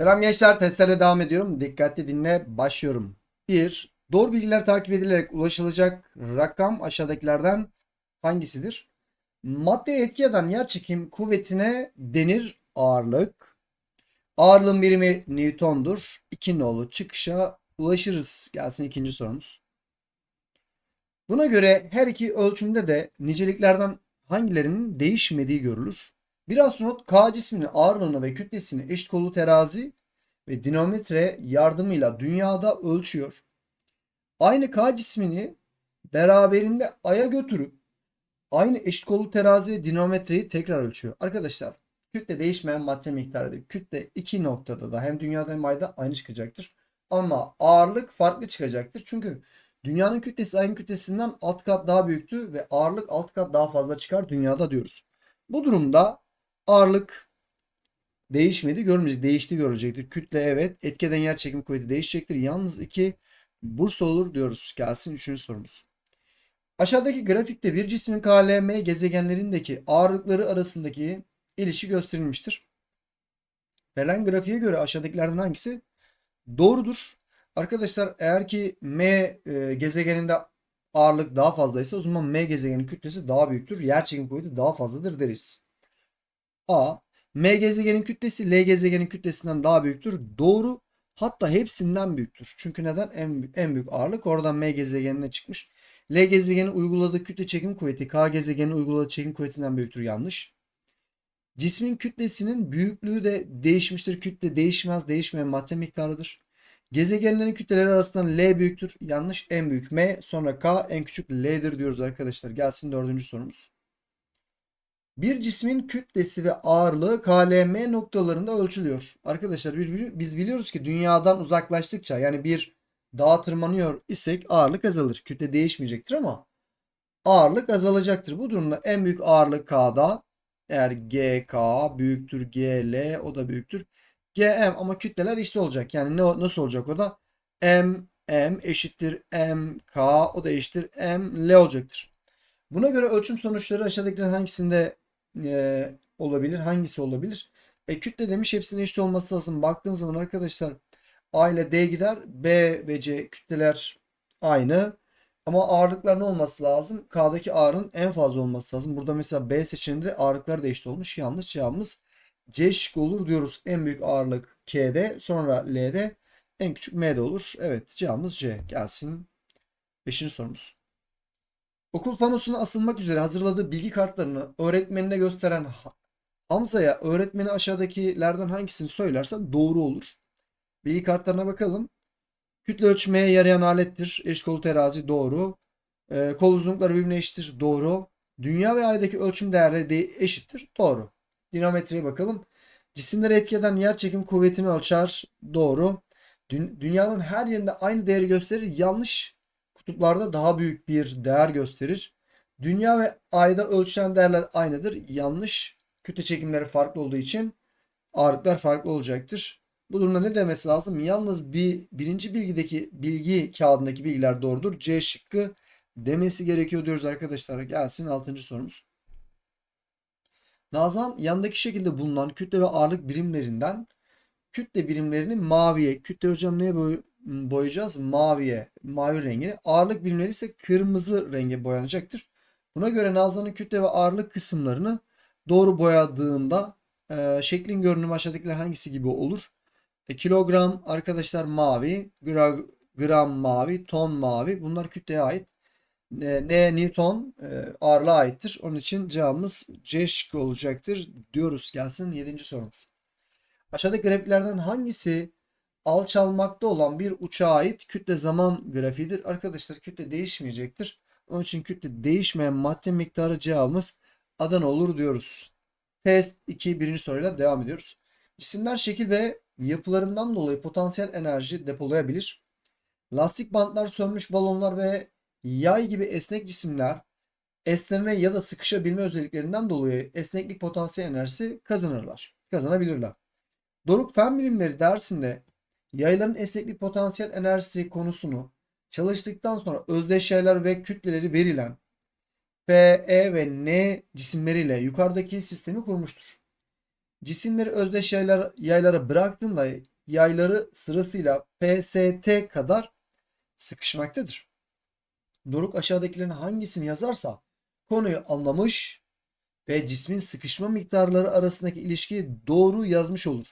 Selam gençler, testlere devam ediyorum. Dikkatli dinle, başlıyorum. 1. Doğru bilgiler takip edilerek ulaşılacak rakam aşağıdakilerden hangisidir? Maddeye etki eden yerçekim kuvvetine denir ağırlık. Ağırlığın birimi Newton'dur. 2 nolu çıkışa ulaşırız. Gelsin ikinci sorumuz. Buna göre her iki ölçümde de niceliklerden hangilerinin değişmediği görülür. Bir astronot K cisminin ağırlığını ve kütlesini eşit kollu terazi ve dinamometre yardımıyla dünyada ölçüyor. Aynı K cismini beraberinde Ay'a götürüp aynı eşit kollu terazi ve dinamometreyi tekrar ölçüyor. Arkadaşlar kütle değişmeyen madde miktarıdır. Kütle iki noktada da hem dünyada hem Ay'da aynı çıkacaktır. Ama ağırlık farklı çıkacaktır. Çünkü dünyanın kütlesi ayın kütlesinden alt kat daha büyüktü ve ağırlık alt kat daha fazla çıkar dünyada diyoruz. Bu durumda ağırlık değişmedi görmeyecek. Değişti görecektir. Kütle evet. Etki eden yer çekim kuvveti değişecektir. Yalnız iki burs olur diyoruz. Gelsin üçüncü sorumuz. Aşağıdaki grafikte bir cismin KLM gezegenlerindeki ağırlıkları arasındaki ilişki gösterilmiştir. Verilen grafiğe göre aşağıdakilerden hangisi doğrudur? Arkadaşlar eğer ki M e, gezegeninde ağırlık daha fazlaysa o zaman M gezegenin kütlesi daha büyüktür. Yer çekim kuvveti daha fazladır deriz. A. M gezegenin kütlesi L gezegenin kütlesinden daha büyüktür. Doğru. Hatta hepsinden büyüktür. Çünkü neden? En, en büyük ağırlık oradan M gezegenine çıkmış. L gezegenin uyguladığı kütle çekim kuvveti K gezegenin uyguladığı çekim kuvvetinden büyüktür. Yanlış. Cismin kütlesinin büyüklüğü de değişmiştir. Kütle değişmez. Değişmeyen madde miktarıdır. Gezegenlerin kütleleri arasından L büyüktür. Yanlış. En büyük M. Sonra K. En küçük L'dir diyoruz arkadaşlar. Gelsin dördüncü sorumuz. Bir cismin kütlesi ve ağırlığı KLM noktalarında ölçülüyor. Arkadaşlar biz biliyoruz ki dünyadan uzaklaştıkça yani bir dağa tırmanıyor isek ağırlık azalır. Kütle değişmeyecektir ama ağırlık azalacaktır. Bu durumda en büyük ağırlık K'da eğer GK büyüktür GL o da büyüktür. GM ama kütleler eşit olacak. Yani ne nasıl olacak o da? M M eşittir MK o da eşittir M L olacaktır. Buna göre ölçüm sonuçları aşağıdakilerin hangisinde e, olabilir? Hangisi olabilir? E, kütle demiş hepsinin eşit olması lazım. Baktığımız zaman arkadaşlar A ile D gider. B ve C kütleler aynı. Ama ağırlıklar ne olması lazım? K'daki ağırın en fazla olması lazım. Burada mesela B seçeneğinde ağırlıklar da eşit olmuş. Yanlış cevabımız C şıkkı olur diyoruz. En büyük ağırlık K'de sonra L'de en küçük M'de olur. Evet cevabımız C. Gelsin. Beşinci sorumuz. Okul panosuna asılmak üzere hazırladığı bilgi kartlarını öğretmenine gösteren Hamza'ya öğretmeni aşağıdakilerden hangisini söylersen doğru olur. Bilgi kartlarına bakalım. Kütle ölçmeye yarayan alettir. Eşit kolu terazi doğru. Ee, kol uzunlukları birbirine eşittir. Doğru. Dünya ve aydaki ölçüm değerleri de eşittir. Doğru. Dinametreye bakalım. Cisimlere etki eden yer çekim kuvvetini ölçer. Doğru. Dün, dünyanın her yerinde aynı değeri gösterir. Yanlış kutuplarda daha büyük bir değer gösterir. Dünya ve ayda ölçülen değerler aynıdır. Yanlış. Kütle çekimleri farklı olduğu için ağırlıklar farklı olacaktır. Bu durumda ne demesi lazım? Yalnız bir birinci bilgideki bilgi kağıdındaki bilgiler doğrudur. C şıkkı demesi gerekiyor diyoruz arkadaşlar. Gelsin 6. sorumuz. Nazan yandaki şekilde bulunan kütle ve ağırlık birimlerinden kütle birimlerini maviye, kütle hocam neye boyayacağız? Maviye, mavi rengine. Ağırlık birimleri ise kırmızı renge boyanacaktır. Buna göre Nazan'ın kütle ve ağırlık kısımlarını doğru boyadığında e, şeklin görünümü aşağıdakiler hangisi gibi olur? E, kilogram arkadaşlar mavi, gram, gram mavi, ton mavi. Bunlar kütleye ait. E, ne Newton e, ağırlığa aittir. Onun için cevabımız C şıkkı olacaktır. Diyoruz gelsin 7. sorumuz. Aşağıdaki grafiklerden hangisi alçalmakta olan bir uçağa ait kütle zaman grafiğidir? Arkadaşlar kütle değişmeyecektir. Onun için kütle değişmeyen madde miktarı cevabımız Adana olur diyoruz. Test 2 birinci soruyla devam ediyoruz. Cisimler şekil ve yapılarından dolayı potansiyel enerji depolayabilir. Lastik bantlar, sönmüş balonlar ve yay gibi esnek cisimler esneme ya da sıkışabilme özelliklerinden dolayı esneklik potansiyel enerjisi kazanırlar. Kazanabilirler. Doruk Fen Bilimleri dersinde yayların esneklik potansiyel enerjisi konusunu çalıştıktan sonra özdeşeyler ve kütleleri verilen P, E ve N cisimleriyle yukarıdaki sistemi kurmuştur. Cisimleri özdeş yaylar, yaylara bıraktığında yayları sırasıyla PST kadar sıkışmaktadır. Doruk aşağıdakilerin hangisini yazarsa konuyu anlamış ve cismin sıkışma miktarları arasındaki ilişkiyi doğru yazmış olur.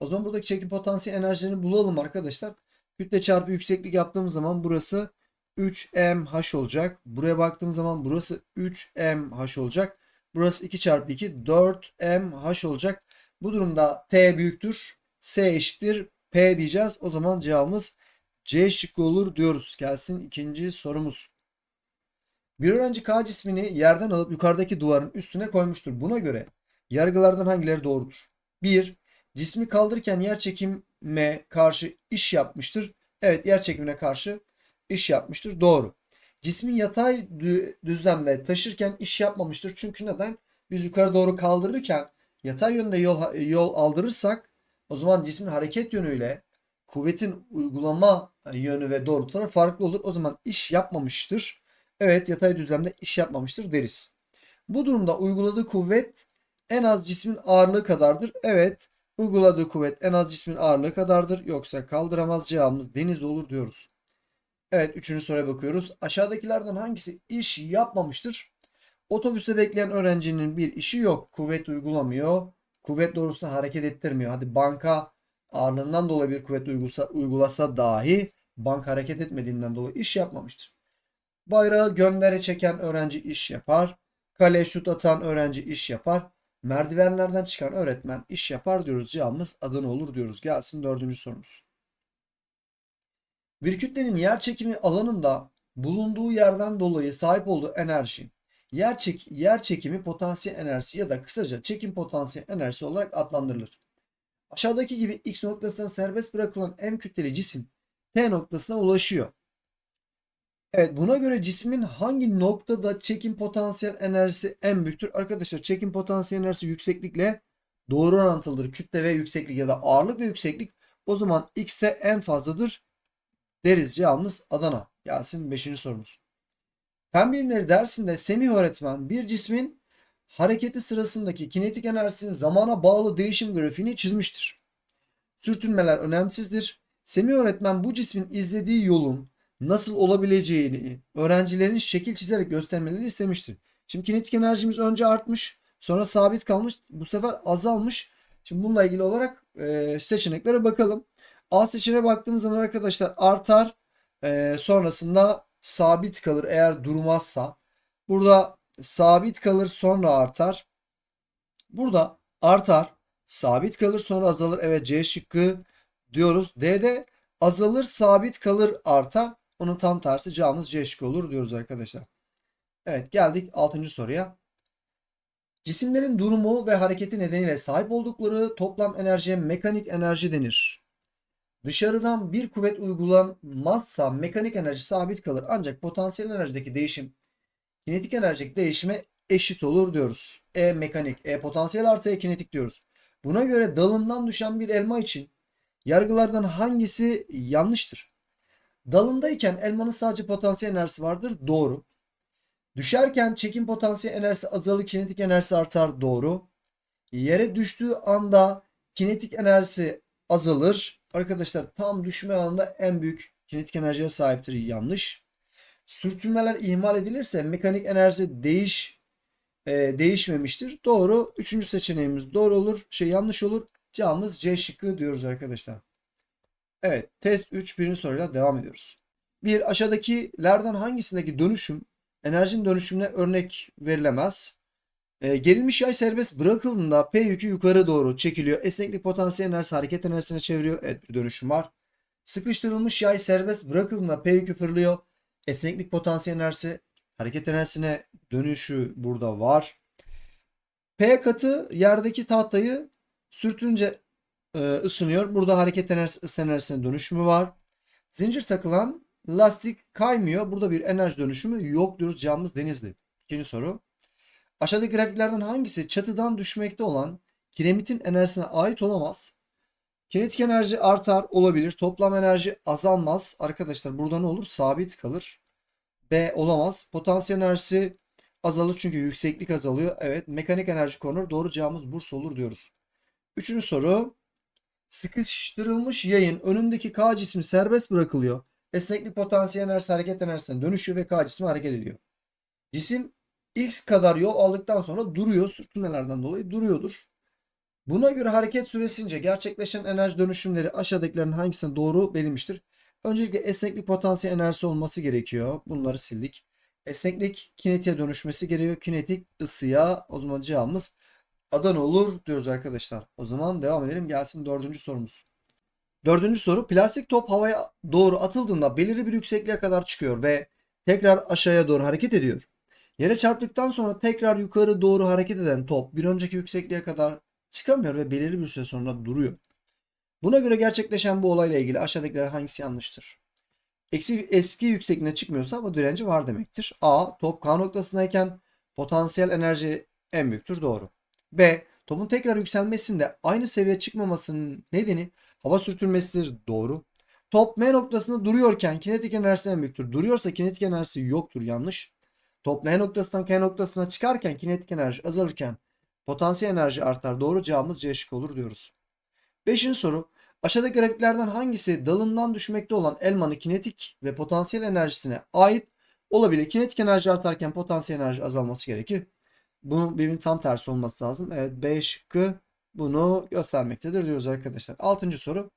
O zaman buradaki çekim potansiyel enerjilerini bulalım arkadaşlar. Kütle çarpı yükseklik yaptığımız zaman burası 3mh olacak. Buraya baktığımız zaman burası 3mh olacak. Burası 2 çarpı 2 4mh olacak. Bu durumda t büyüktür. S eşittir P diyeceğiz. O zaman cevabımız C şıkkı olur diyoruz. Gelsin ikinci sorumuz. Bir öğrenci K cismini yerden alıp yukarıdaki duvarın üstüne koymuştur. Buna göre yargılardan hangileri doğrudur? 1. Cismi kaldırırken yer çekime karşı iş yapmıştır. Evet yer çekimine karşı iş yapmıştır. Doğru. Cismi yatay dü- düzlemde taşırken iş yapmamıştır. Çünkü neden? Biz yukarı doğru kaldırırken yatay yönde yol, yol aldırırsak o zaman cismin hareket yönüyle kuvvetin uygulama yönü ve doğrultuları farklı olur. O zaman iş yapmamıştır. Evet yatay düzlemde iş yapmamıştır deriz. Bu durumda uyguladığı kuvvet en az cismin ağırlığı kadardır. Evet uyguladığı kuvvet en az cismin ağırlığı kadardır. Yoksa kaldıramaz cevabımız deniz olur diyoruz. Evet üçüncü soruya bakıyoruz. Aşağıdakilerden hangisi iş yapmamıştır? Otobüste bekleyen öğrencinin bir işi yok. Kuvvet uygulamıyor. Kuvvet doğrusunda hareket ettirmiyor. Hadi banka ağırlığından dolayı bir kuvvet uygulasa, uygulasa dahi banka hareket etmediğinden dolayı iş yapmamıştır. Bayrağı göndere çeken öğrenci iş yapar. Kale şut atan öğrenci iş yapar. Merdivenlerden çıkan öğretmen iş yapar diyoruz. Cevabımız Adana olur diyoruz. Gelsin dördüncü sorumuz. Bir kütlenin yer çekimi alanında bulunduğu yerden dolayı sahip olduğu enerji yer, çek yer çekimi potansiyel enerjisi ya da kısaca çekim potansiyel enerjisi olarak adlandırılır. Aşağıdaki gibi X noktasından serbest bırakılan M kütleli cisim T noktasına ulaşıyor. Evet buna göre cismin hangi noktada çekim potansiyel enerjisi en büyüktür? Arkadaşlar çekim potansiyel enerjisi yükseklikle doğru orantılıdır. Kütle ve yükseklik ya da ağırlık ve yükseklik o zaman X'te en fazladır deriz. Cevabımız Adana. Gelsin 5. sorumuz. Fen bilimleri dersinde Semih öğretmen bir cismin hareketi sırasındaki kinetik enerjisinin zamana bağlı değişim grafiğini çizmiştir. Sürtünmeler önemsizdir. Semih öğretmen bu cismin izlediği yolun nasıl olabileceğini öğrencilerin şekil çizerek göstermelerini istemiştir. Şimdi kinetik enerjimiz önce artmış, sonra sabit kalmış, bu sefer azalmış. Şimdi bununla ilgili olarak e, seçeneklere bakalım. A seçeneğe baktığımız zaman arkadaşlar artar, e, sonrasında sabit kalır eğer durmazsa. Burada sabit kalır sonra artar. Burada artar, sabit kalır sonra azalır. Evet C şıkkı diyoruz. D'de azalır, sabit kalır, artar. Onun tam tersi cevabımız C şıkkı olur diyoruz arkadaşlar. Evet geldik 6. soruya. Cisimlerin durumu ve hareketi nedeniyle sahip oldukları toplam enerjiye mekanik enerji denir. Dışarıdan bir kuvvet uygulanmazsa mekanik enerji sabit kalır. Ancak potansiyel enerjideki değişim kinetik enerjideki değişime eşit olur diyoruz. E mekanik, E potansiyel artı E kinetik diyoruz. Buna göre dalından düşen bir elma için yargılardan hangisi yanlıştır? Dalındayken elmanın sadece potansiyel enerjisi vardır. Doğru. Düşerken çekim potansiyel enerjisi azalır, kinetik enerjisi artar. Doğru. Yere düştüğü anda kinetik enerjisi azalır. Arkadaşlar tam düşme anında en büyük kinetik enerjiye sahiptir. Yanlış. Sürtünmeler ihmal edilirse mekanik enerji değiş e, değişmemiştir. Doğru. Üçüncü seçeneğimiz doğru olur. Şey yanlış olur. Cevabımız C şıkkı diyoruz arkadaşlar. Evet. Test 3 birinci soruyla devam ediyoruz. Bir aşağıdakilerden hangisindeki dönüşüm enerjinin dönüşümüne örnek verilemez? E, gerilmiş yay serbest bırakıldığında P yükü yukarı doğru çekiliyor. Esneklik potansiyel enerjisi hareket enerjisine çeviriyor. Evet bir dönüşüm var. Sıkıştırılmış yay serbest bırakıldığında P yükü fırlıyor. Esneklik potansiyel enerjisi hareket enerjisine dönüşü burada var. P katı yerdeki tahtayı sürtünce ısınıyor. Burada hareket enerjisi ısı enerjisine dönüşümü var. Zincir takılan lastik kaymıyor. Burada bir enerji dönüşümü yok diyoruz. Cevabımız denizli. İkinci soru. Aşağıdaki grafiklerden hangisi çatıdan düşmekte olan kiremitin enerjisine ait olamaz? Kinetik enerji artar olabilir. Toplam enerji azalmaz. Arkadaşlar burada ne olur? Sabit kalır. B olamaz. Potansiyel enerjisi azalır çünkü yükseklik azalıyor. Evet. Mekanik enerji konur. Doğru cevabımız Bursa olur diyoruz. Üçüncü soru. Sıkıştırılmış yayın önündeki K cismi serbest bırakılıyor. Esneklik potansiyel enerjisi hareket enerjisine dönüşüyor ve K cismi hareket ediyor. Cisim X kadar yol aldıktan sonra duruyor. Sürtünmelerden dolayı duruyordur. Buna göre hareket süresince gerçekleşen enerji dönüşümleri aşağıdakilerin hangisine doğru verilmiştir? Öncelikle esneklik potansiyel enerjisi olması gerekiyor. Bunları sildik. Esneklik kinetiğe dönüşmesi gerekiyor. Kinetik ısıya. O zaman cevabımız Adana olur diyoruz arkadaşlar. O zaman devam edelim. Gelsin dördüncü sorumuz. Dördüncü soru. Plastik top havaya doğru atıldığında belirli bir yüksekliğe kadar çıkıyor ve tekrar aşağıya doğru hareket ediyor. Yere çarptıktan sonra tekrar yukarı doğru hareket eden top bir önceki yüksekliğe kadar çıkamıyor ve belirli bir süre sonra duruyor. Buna göre gerçekleşen bu olayla ilgili aşağıdakiler hangisi yanlıştır? Eksi, eski yüksekliğine çıkmıyorsa ama direnci var demektir. A. Top K noktasındayken potansiyel enerji en büyüktür. Doğru. B. Topun tekrar yükselmesinde aynı seviyeye çıkmamasının nedeni hava sürtünmesidir. Doğru. Top M noktasında duruyorken kinetik enerjisi en büyüktür. Duruyorsa kinetik enerjisi yoktur. Yanlış. Top N noktasından K noktasına çıkarken kinetik enerji azalırken potansiyel enerji artar. Doğru cevabımız C şıkkı olur diyoruz. Beşinci soru. Aşağıdaki grafiklerden hangisi dalından düşmekte olan elmanın kinetik ve potansiyel enerjisine ait olabilir? Kinetik enerji artarken potansiyel enerji azalması gerekir. Bunun birbirinin tam tersi olması lazım. Evet B şıkkı bunu göstermektedir diyoruz arkadaşlar. Altıncı soru.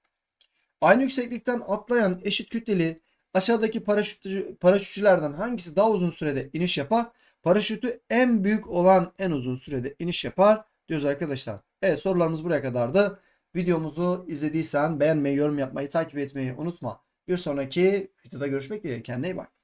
Aynı yükseklikten atlayan eşit kütleli aşağıdaki paraşütçü, paraşütçülerden hangisi daha uzun sürede iniş yapar? Paraşütü en büyük olan en uzun sürede iniş yapar diyoruz arkadaşlar. Evet sorularımız buraya kadardı. Videomuzu izlediysen beğenmeyi, yorum yapmayı, takip etmeyi unutma. Bir sonraki videoda görüşmek dileğiyle. Kendine iyi bak.